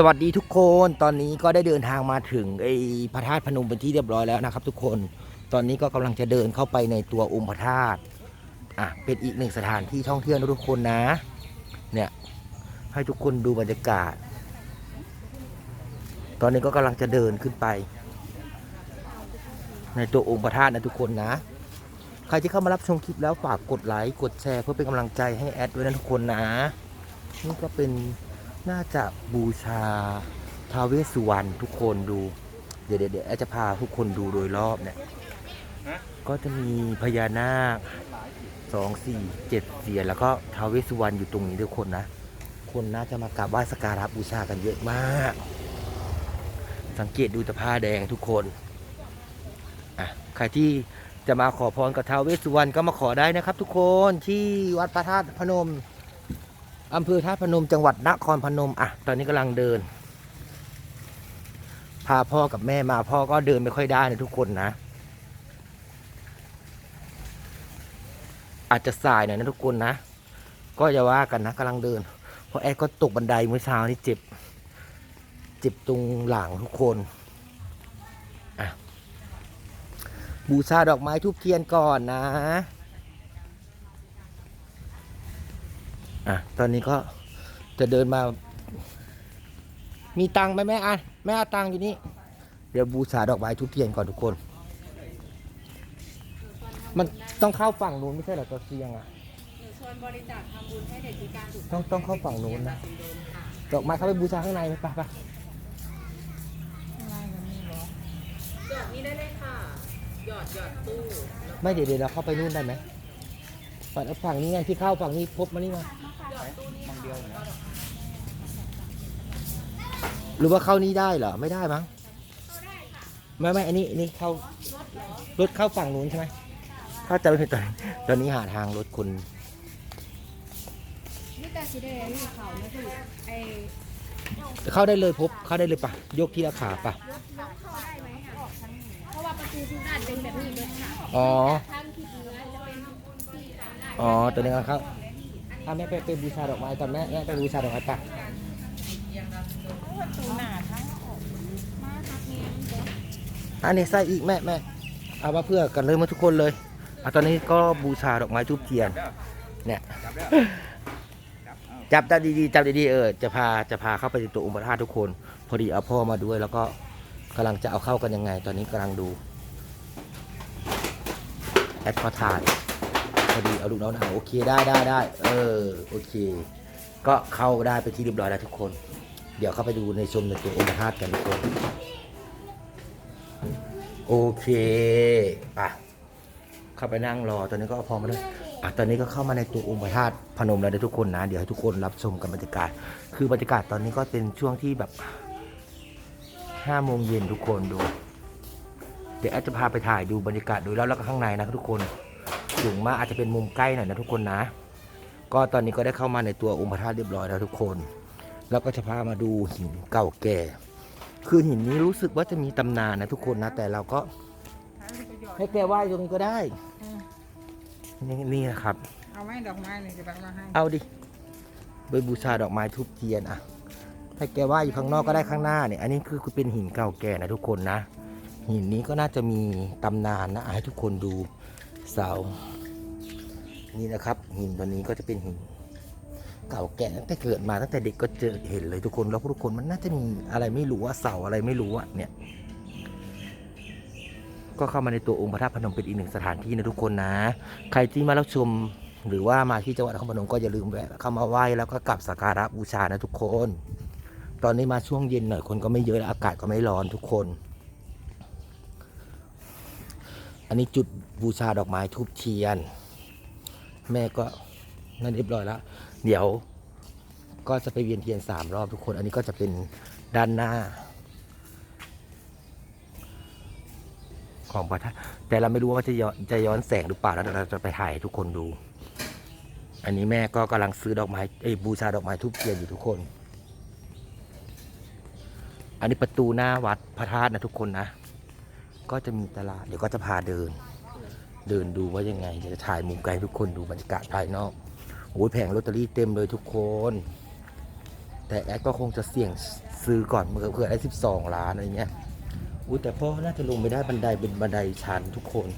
สวัสดีทุกคนตอนนี้ก็ได้เดินทางมาถึงไอ้พระธาตุพนมเป็นที่เรียบร้อยแล้วนะครับ ทุกคนตอนนี้ก็กำลังจะเดินเข้าไปในตัวองค์พระธาตุอะเป็นอีกหนึ่งสถานที่ท่องเที่ยวนะทุกคนนะ เนี่ยให้ทุกคนดูบรรยากาศ ตอนนี้ก็กำลังจะเดินขึ้นไป ในตัวองค์พระธาตุนะทุกคนนะ ใครที่เข้ามารับชมคลิปแล้วฝากกดไลค์กดแชร์เพื่อเป็นกำลังใจให้แอดด้วยนะทุกคนนะนี่ก็เป็น น่าจะบูชาทาวเวสสุวรรณทุกคนดู เดี๋ยวเดี๋ยวเดี๋ยวจะพาทุกคนดูโดยรอบเนี่ยก็จะมีพญานาคสองสี่เจ็ดเสียนแล้วก็ทาวเวสสุวรรณอยู่ตรงนี้ทุกคนนะ คนน่าจะมากราบไหว้สักการะบูชากันเยอะมาก สังเกตดูตะผ้าแดงทุกคนอะใครที่จะมาขอพรกับท้าวเวสสุวรรณก็มาขอได้นะครับ ทุกคนที่วัดพระธาตุพนม อำเภอธาพนมจังหวัดนครพนมอะตอนนี้กำลังเดิน พาพ่อกับแม่มาพ่อก็เดินไม่ค่อยได้นะทุกคนนะ อาจจะสายหน่อยนะทุกคนนะ ก็จะว่ากันนะกำลังเดิน เพราะแอดก็ตกบันไดเมื่อเช้านี่เจ็บ เจ็บตรงหลังทุกคนอะบูชาดอกไม้ทุบเทียนก่อนนะ อะตอนนี้ก็จะเดินมา มีตังค์ไหมแม่อะแม่เอาตังค์อยู่นี่ เดี๋ยวบูชาดอกไม้ทุบเทียนก่อนทุกคน มันต้องเข้าฝั่งนู้นไม่ใช่เหรอตัวเสียงอะ หนูชวนบริจาคทำบุญให้เด็กพิการถูกต้องต้องเข้าฝั่งนู้นนะซินโดรมค่ะดอกไม้เข้าไปบูชาข้างในไหมไปไปหยอดนี่ได้เลยค่ะ หยอดหยอดตู้ ไม่เดี๋ยวเดี๋ยวเราเข้าไปนู่นได้ไหม ฝั่งฝั่งนี้ไงที่เข้าฝั่งนี้พบมานี่มาหรือว่าเข้านี้ได้เหรอไม่ได้มั้งไม่ไม่อันนี้อันนี้เข้ารถเข้าฝั่งนู้นใช่ไหมถ้าจะไม่ผิดตอนตอนนี้หาทางรถคนนี่แต่สีแดงนี่เขาเนี่ยคือไอเข้าได้เลยพบเข้าได้เลยปะยกทีละขาปะเข้าได้ไหมอะออกทั้งเพราะว่าประตูทุกด้านเป็นแบบนี้เลยค่ะอ๋อทั้งที่เหนือจะเป็นที่ทำได้ อ๋อตัวนี้ก็เข้าถ้าแม่ไปไปบูชาดอกไม้ตอนแม่แม่ไปบูชาดอกไม้ปะประตูหน้าทั้งออกมาทักเงี้ยอันนี้ใส่อีกแม่แม่เอามาเพื่อกันเลยมาทุกคนเลยอะตอนนี้ก็บูชาดอกไม้ทูบเทียน เนี่ยจับจับดีๆจับดีๆเออจะพาจะพาเข้าไปในตัวองค์พระธาตุทุกคน พอดีเอาพ่อมาด้วย แล้วก็กำลังจะเอาเข้ากันยังไง ตอนนี้กำลังดูแอดพอทาน อดีเอาลูกน้องนะโอเคได้ได้ได้เออโอเค ก็เข้าได้ไปที่เรียบร้อยแล้วทุกคน เดี๋ยวเข้าไปดูในชมในตัวองค์พระธาตุกันทุกคนโอเคไปเข้าไปนั่งรอตอนนี้ก็เอาพอมาด้วยอะตอนนี้ก็เข้ามาในตัวองค์พระธาตุพนมแล้วนะทุกคนนะ เดี๋ยวให้ทุกคนรับชมกันบรรยากาศ คือบรรยากาศตอนนี้ก็เป็นช่วงที่แบบห้าโมงเย็นทุกคนดู เดี๋ยวแอดจะพาไปถ่ายดูบรรยากาศโดยรอบแล้วก็ข้างในนะทุกคน สูงมากอาจจะเป็นมุมใกล้หน่อยนะทุกคนนะ ก็ตอนนี้ก็ได้เข้ามาในตัวองค์พระธาตุเรียบร้อยแล้วทุกคน แล้วก็จะพามาดูหินเก่าแก่ คือหินนี้รู้สึกว่าจะมีตำนานนะทุกคนนะ แต่เราก็ให้แกไหว้ตรงนี้ก็ได้ นี่นี่นะครับ เอาไม้ดอกไม้นี่จะแบบมาให้ เอาดิไปบูชาดอกไม้ทุบเทียนอะถ้าแกไหว้อยู่ข้างนอกก็ได้ข้างหน้าเนี่ย อันนี้คือเป็นหินเก่าแก่นะทุกคนนะ หินนี้ก็น่าจะมีตำนานนะอะให้ทุกคนดู เสานี่นะครับ หินตัวนี้ก็จะเป็นหินเก่าแก่ตั้งแต่เกิดมาตั้งแต่เด็กก็เจอเห็นเลยทุกคนแล้วทุกคนมันน่าจะมีอะไรไม่รู้ว่าเสาอะไรไม่รู้อะเนี่ยก็เข้ามาในตัวองค์พระธาตุพนมเป็นอีกหนึ่งสถานที่นะทุกคนนะ ใครที่มารับชมหรือว่ามาที่จังหวัดนครพนมก็อย่าลืมแวะเข้ามาไหว้แล้วก็กลับสักการะบูชานะทุกคน ตอนนี้มาช่วงเย็นหน่อยคนก็ไม่เยอะแล้วอากาศก็ไม่ร้อนทุกคน อันนี้จุดบูชาดอกไม้ทูบเทียน แม่ก็นั่นเรียบร้อยแล้ว เดี๋ยวก็จะไปเวียนเทียนสามรอบทุกคน อันนี้ก็จะเป็นด้านหน้า ของพระธาตุแต่เราไม่รู้ว่าจะย้อนจะย้อนแสงหรือเปล่าแล้วเราจะไปถ่ายให้ทุกคนดู อันนี้แม่ก็กำลังซื้อดอกไม้เอ้บูชาดอกไม้ทุบเทียนอยู่ทุกคน อันนี้ประตูหน้าวัดพระธาตุนะทุกคนนะ ก็จะมีตลาด เดี๋ยวก็จะพาเดิน เดินดูว่ายังไงเดี๋ยวจะถ่ายมุมไกลทุกคนดูบรรยากาศภายนอกโอ้ยแผงลอตเตอรี่เต็มเลยทุกคน แต่แอดก็คงจะเสี่ยงซื้อก่อนเมื่อเผื่อได้สิบสองล้านอะไรเงี้ยอุ้ยแต่พ่อน่าจะลงไม่ได้บันไดเป็นบันไดชันทุกคน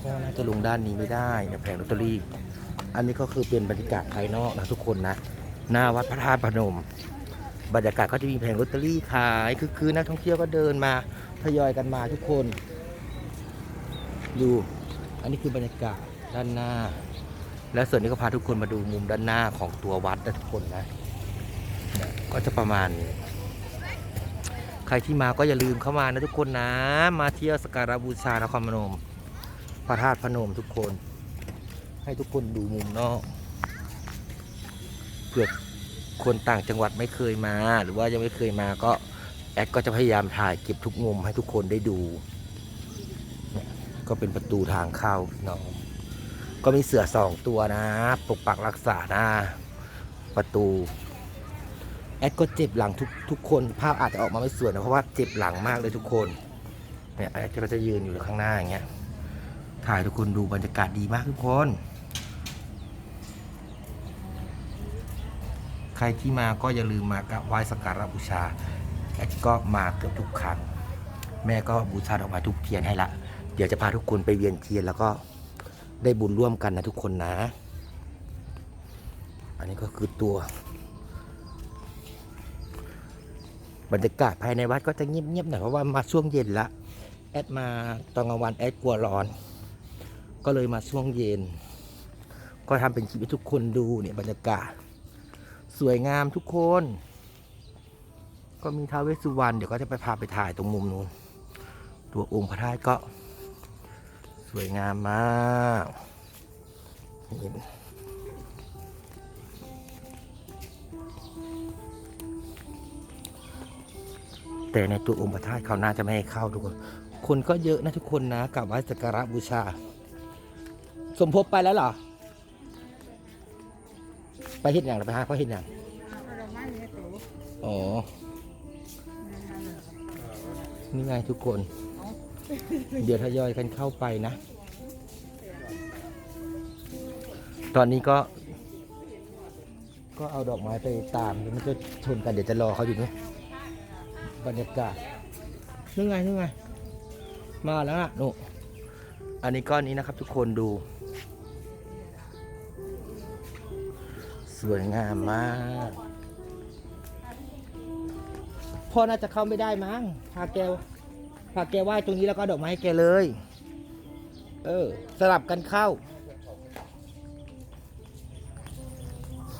พ่อน่าจะลงด้านนี้ไม่ได้เนี่ยแผงลอตเตอรี่ อันนี้ก็คือเป็นบรรยากาศภายนอกนะทุกคนนะหน้าวัดพระธาตุพนม บรรยากาศก็จะมีแผงลอตเตอรี่ขายคือคือนักท่องเที่ยวก็เดินมา ทยอยกันมาทุกคน ดู อันนี้คือบรรยากาศด้านหน้า และส่วนนี้ก็พาทุกคนมาดูมุมด้านหน้าของตัววัดนะทุกคนนะก็จะประมาณนี้ใครที่มาก็อย่าลืมเข้ามานะทุกคนนะ มาเที่ยวสการบูชานครพนม พระธาตุพนมทุกคน ให้ทุกคนดูมุมนอกเผื่อคนต่างจังหวัดไม่เคยมา หรือว่ายังไม่เคยมาก็ แอดก็จะพยายามถ่ายเก็บทุกมุมให้ทุกคนได้ดูเนี่ยก็เป็นประตูทางเข้าพี่น้อง ก็มีเสือสองตัวนะ ปกปักรักษาหน้าประตู แอดก็เจ็บหลังทุกทุกคน ภาพอาจจะออกมาไม่สวยนะเพราะว่าเจ็บหลังมากเลยทุกคน เนี่ยแอดก็จะยืนอยู่ข้างหน้าอย่างเงี้ย ถ่ายทุกคนดูบรรยากาศดีมากทุกคน ใครที่มาก็อย่าลืมมากราบไหว้สักการะบูชา ก็มาเกือบทุกครั้ง แม่ก็บูชาดอกไม้ทุกเทียนให้ละ เดี๋ยวจะพาทุกคนไปเวียนเทียนแล้วก็ได้บุญร่วมกันนะทุกคนนะ อันนี้ก็คือตัว บรรยากาศภายในวัดก็จะเงียบๆหน่อยเพราะว่ามาช่วงเย็นละ แอดมาตอนกลางวันแอดกลัวร้อน ก็เลยมาช่วงเย็น ก็ทำเป็นคลิปให้ทุกคนดูเนี่ยบรรยากาศ สวยงามทุกคน ก็มีท้าวเวสสุวรรณเดี๋ยวก็จะไปพาไปถ่ายตรงมุมนู้น ตัวองค์พระธาตุก็สวยงามมากนี่แต่ในตัวองค์พระธาตุเขาน่าจะไม่ให้เข้าทุกคน คนก็เยอะนะทุกคนนะกับไหว้สักการะบูชา สมภพไปแล้วเหรอ ไปเห็นอย่างหรือไปหาเขาเห็นอย่างเอาดอกไม้ในตู้อ๋อนี่ไงทุกคน เดี๋ยวทยอยกันเข้าไปนะ ตอนนี้ก็ ก็เอาดอกไม้ไปตามเดี๋ยวมันจะชนกันเดี๋ยวจะรอเขาอยู่นี่บรรยากาศนี่ไงนี่ไง มาแล้วนะหนูอันนี้ก้อนนี้นะครับทุกคนดู สวยงามมาก พ่อน่าจะเข้าไม่ได้มั้งพาแกพาแกไหว้ตรงนี้แล้วก็ดอกไม้ให้แกเลย เออ สลับกันเข้า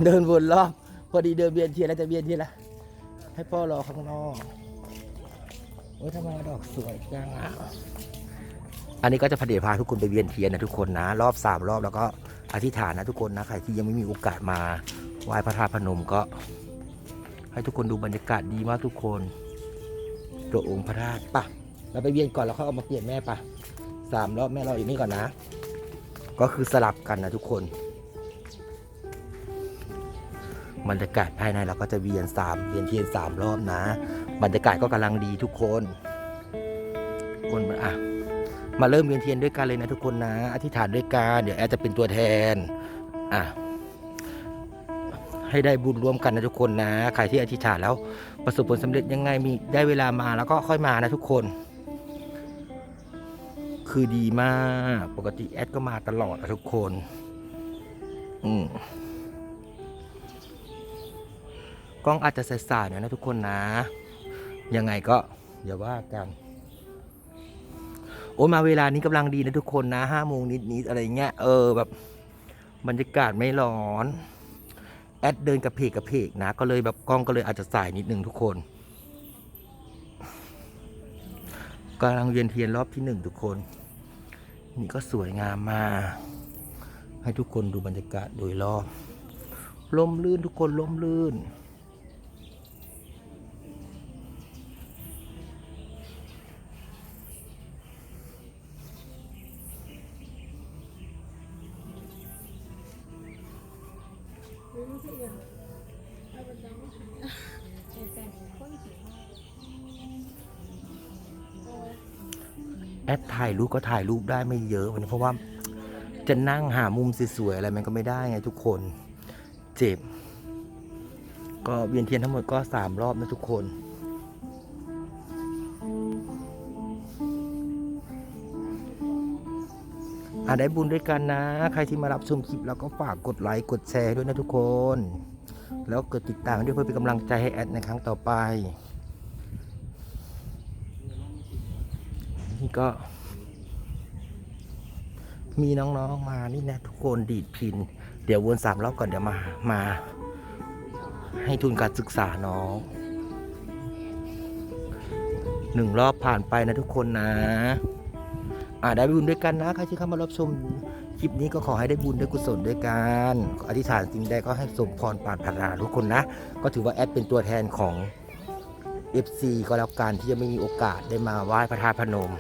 เดินวนรอบ พอดีเดินเบียนเทียนแล้วจะเบียนเทียนละให้พ่อรอข้างนอกโอ้ยทำไมดอกสวยจังอะอันนี้ก็จะพาเดชพาทุกคนไปเวียนเทียนนะทุกคนนะ รอบสามรอบแล้วก็อธิษฐานนะทุกคนนะใครที่ยังไม่มีโอกาสมาไหว้พระธาตุพนมก็ ให้ทุกคนดูบรรยากาศดีมากทุกคน ตัวองค์พระธาตุปะเราไปเวียนก่อนแล้วเขาเอามาเปลี่ยนแม่ปะสามรอบแม่เรออยู่นี่ก่อนนะ ก็คือสลับกันนะทุกคนบรรยากาศภายในเราก็จะเวียนสามเวียนเทียนสามรอบนะ บรรยากาศก็กำลังดีทุกคน คนมาอะมาเริ่มเวียนเทียนด้วยกันเลยนะทุกคนนะ อธิษฐานด้วยกันเดี๋ยวแอดจะเป็นตัวแทน อะ ให้ได้บุญร่วมกันนะทุกคนนะ ใครที่อธิษฐานแล้ว ประสบผลสำเร็จยังไงมีได้เวลามาแล้วก็ค่อยมานะทุกคน คือดีมาก ปกติแอดก็มาตลอดนะทุกคน อืมกล้องอาจจะสายๆหน่อยนะทุกคนนะ ยังไงก็อย่าว่ากัน โอ้มาเวลานี้กำลังดีนะทุกคนนะห้าโมงนิดๆอะไรเงี้ยเออแบบบรรยากาศไม่ร้อน แอดเดินกับเพกกับเพกนะ ก็เลยแบบกล้องก็เลยอาจจะสายนิดนึงทุกคนกำลังเวียนเทียนรอบที่หนึ่งทุกคน นี่ก็สวยงามมากให้ทุกคนดูบรรยากาศโดยรอบลมลื่นทุกคนลมลื่น แอดถ่ายรูปก็ถ่ายรูปได้ไม่เยอะวันนี้เพราะว่าจะนั่งหามุมสวยๆอะไรมันก็ไม่ได้ไงทุกคน เจ็บ ก็เวียนเทียนทั้งหมดก็สามรอบนะทุกคนอ่าได้บุญด้วยกันนะ ใครที่มารับชมคลิปแล้วก็ฝากกดไลค์กดแชร์ด้วยนะทุกคน แล้วกดติดตามด้วยเพื่อเป็นกำลังใจให้แอดในครั้งต่อไป ก็ มีน้องๆมานี่นะทุกคนดีดพิน เดี๋ยววนสามรอบก่อนเดี๋ยวมามา ให้ทุนการศึกษาน้องหนึ่งรอบผ่านไปนะทุกคนนะ อ่าได้บุญด้วยกันนะใครที่เข้ามารับชมคลิปนี้ก็ขอให้ได้บุญได้กุศลด้วยกันอธิษฐานสิ่งใดก็ให้สมพรปรารถนาทุกคนนะ ก็ถือว่าแอดเป็นตัวแทนของ FC ก็แล้วกันที่จะไม่มีโอกาสได้มาไหว้พระธาตุพนม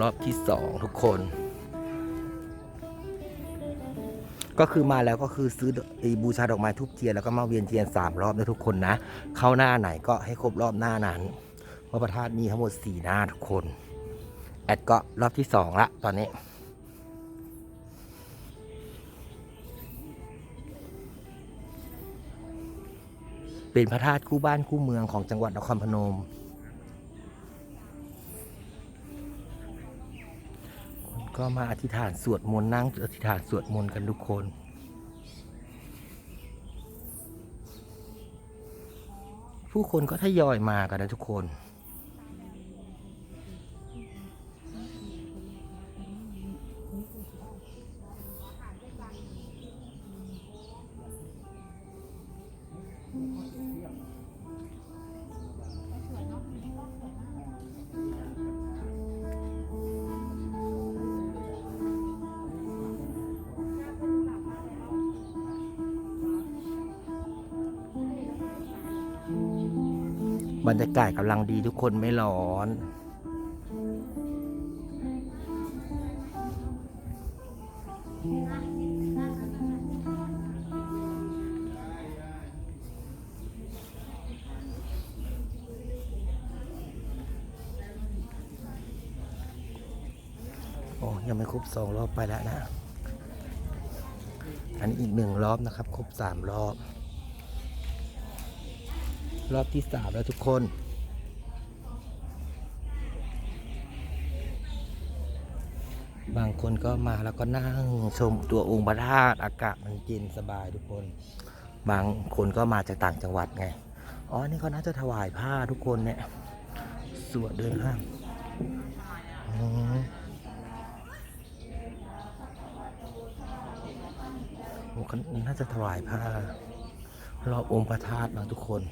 รอบที่สองทุกคน ก็คือมาแล้วก็คือซื้อไอบูชาดอกไม้ทุบเทียนแล้วก็มาเวียนเทียนสามรอบนะทุกคนนะ เข้าหน้าไหนก็ให้ครบรอบหน้านั้นเพราะพระธาตมีทั้งหมดสี่หน้าทุกคน แอดก็รอบที่สองละตอนนี้เป็นพระธาตุคู่บ้านคู่เมืองของจังหวัดนครพนม ก็มาอธิษฐานสวดมนต์นั่งอธิษฐานสวดมนต์กันทุกคนผู้คนก็ทยอยมากันนะทุกคน บรรยากาศกำลังดีทุกคนไม่ร้อน โอ้ยังไม่ครบสองรอบไปแล้วนะ อันนี้อีกหนึ่งรอบนะครับ ครบสามรอบ รอบที่สามแล้วทุกคน บางคนก็มาแล้วก็นั่งชมตัวองค์พระธาตุอากาศมันเย็นสบายทุกคน บางคนก็มาจากต่างจังหวัดไง อ๋อ นี่เขาน่าจะถวายผ้าทุกคนเนี่ย สวดเดินห้างอืมโอ้น่าจะถวายผ้ารอบองค์พระธาตุนะทุกคน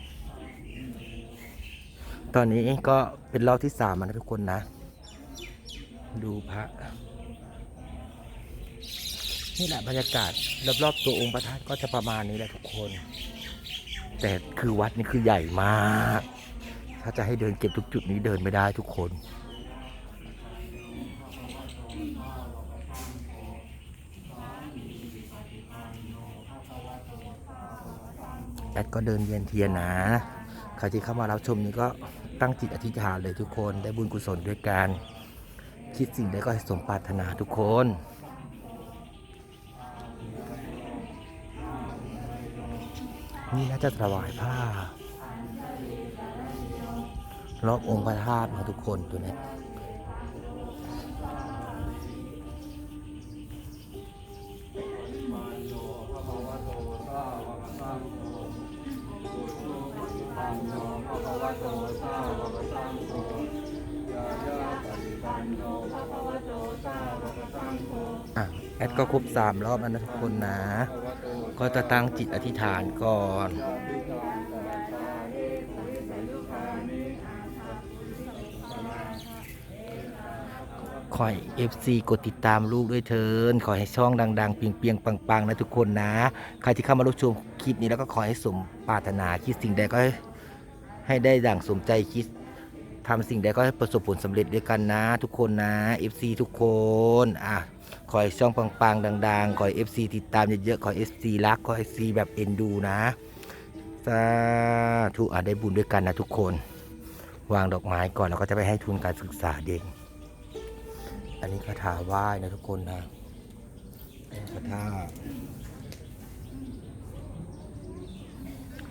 ตอนนี้ก็เป็นรอบที่สามแล้วนะทุกคนนะ ดูพระนี่แหละบรรยากาศรอบๆตัวองค์พระธาตุก็จะประมาณนี้แหละทุกคน แต่คือวัดนี่คือใหญ่มาก ถ้าจะให้เดินเก็บทุกจุดนี้เดินไม่ได้ทุกคนแอดก็เดินเวียนเทียนนะ ครที่เข้ามารับชมนี้ก็ตั้งจิตอธิษฐานเลยทุกคนได้บุญกุศลด้วยกันคิดสิ่งใดก็ให้สมปรารถนาทุกคนนี่น่าจะถวายผ้ารอบองค์พระธาตุนะทุกคนตัวนี้ อะแอดก็ครบสามรอบแล้วนะทุกคนนะ ก็จะตั้งจิตอธิษฐานก่อนขอให้ FC กดติดตามลูกด้วยเถินขอให้ช่องดังๆ เปียงๆ ปังๆ นะทุกคนนะ ใครที่เข้ามารับชมคลิปนี้แล้วก็ขอให้สมปรารถนาคิดสิ่งใดก็ให้ให้ได้ดั่งสมใจคิดทำสิ่งใดก็ให้ประสบผลสำเร็จด้วยกันนะ ทุกคนนะ FC ทุกคนอะ ขอให้ช่องปังๆดังๆ ขอให้ FC ติดตามเยอะๆ ขอให้ FC รัก ขอให้ FC แบบเอ็นดูนะสาธุอะได้บุญด้วยกันนะทุกคน วางดอกไม้ก่อนแล้วก็จะไปให้ทุนการศึกษาเด็ก อันนี้คาถาไหว้นะทุกคนนะคาถา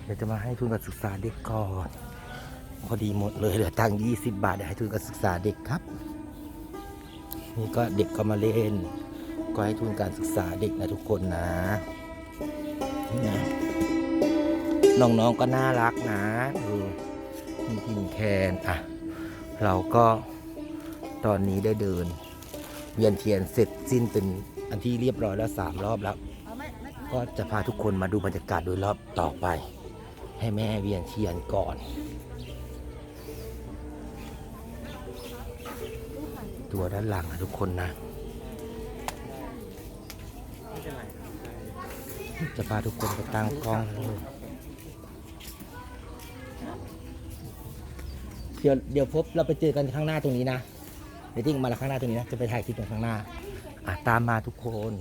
เดี๋ยวจะมาให้ทุนการศึกษาเด็กก่อน พอดีหมดเลยเหลือตังค์20 บาทเดี๋ยวให้ทุนการศึกษาเด็กครับ นี่ก็เด็กก็มาเล่น ก็ให้ทุนการศึกษาเด็กนะทุกคนนะนะน้องๆก็น่ารักนะดูมีพินแคนอะ เราก็ตอนนี้ได้เดิน เวียนเทียนเสร็จสิ้นเป็นอันที่เรียบร้อยแล้วสามรอบแล้ว ก็จะพาทุกคนมาดูบรรยากาศโดยรอบต่อไป ให้แม่เวียนเทียนก่อนตัวด้านหลังนะทุกคนนะ จะพาทุกคนไปตั้งกล้องเลยเดี๋ยวเดี๋ยวพบเราไปเจอกันข้างหน้าตรงนี้นะเดี๋ยวทิ้งมาแล้วข้างหน้าตรงนี้นะจะไปถ่ายคลิปตรงข้างหน้าอะตามมาทุกคน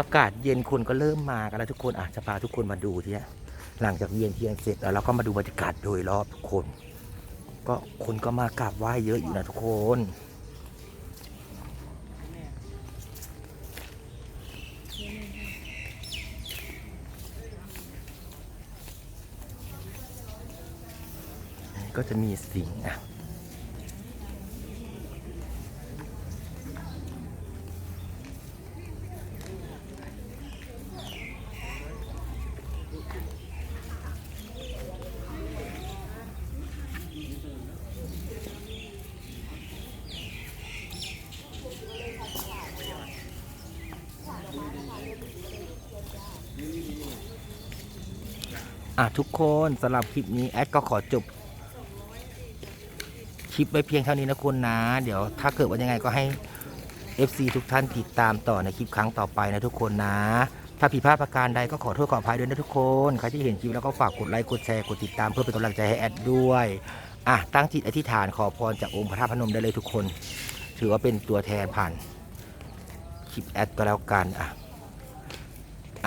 อากาศเย็นคนก็เริ่มมากันแล้วทุกคนอะจะพาทุกคนมาดูทีนี้หลังจากเวียนเทียนเสร็จแล้วเราก็มาดูบรรยากาศโดยรอบทุกคน ก็คนก็มากราบไหว้เยอะอยู่นะทุกคน ก็จะมีสิงอะอะทุกคนสำหรับคลิปนี้ แอดก็ขอจบ ลิปไว้เพียงเท่านี้นะคุณนะ เดี๋ยวถ้าเกิดว่ายังไงก็ให้ FC ทุกท่านติดตามต่อในคลิปครั้งต่อไปนะทุกคนนะ ถ้าผิดพลาดประการใดก็ขอโทษขออภัยด้วยนะทุกคน ใครที่เห็นคลิปแล้วก็ฝากกดไลค์กดแชร์กดติดตามเพื่อเป็นกำลังใจให้แอดด้วยอะตั้งจิตอธิษฐานขอพรจากองค์พระธาตุพนมได้เลยทุกคน ถือว่าเป็นตัวแทนผ่านคลิปแอดก็แล้วกันอะ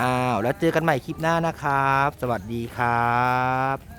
อ้าวแล้วเจอกันใหม่คลิปหน้านะครับ สวัสดีครับ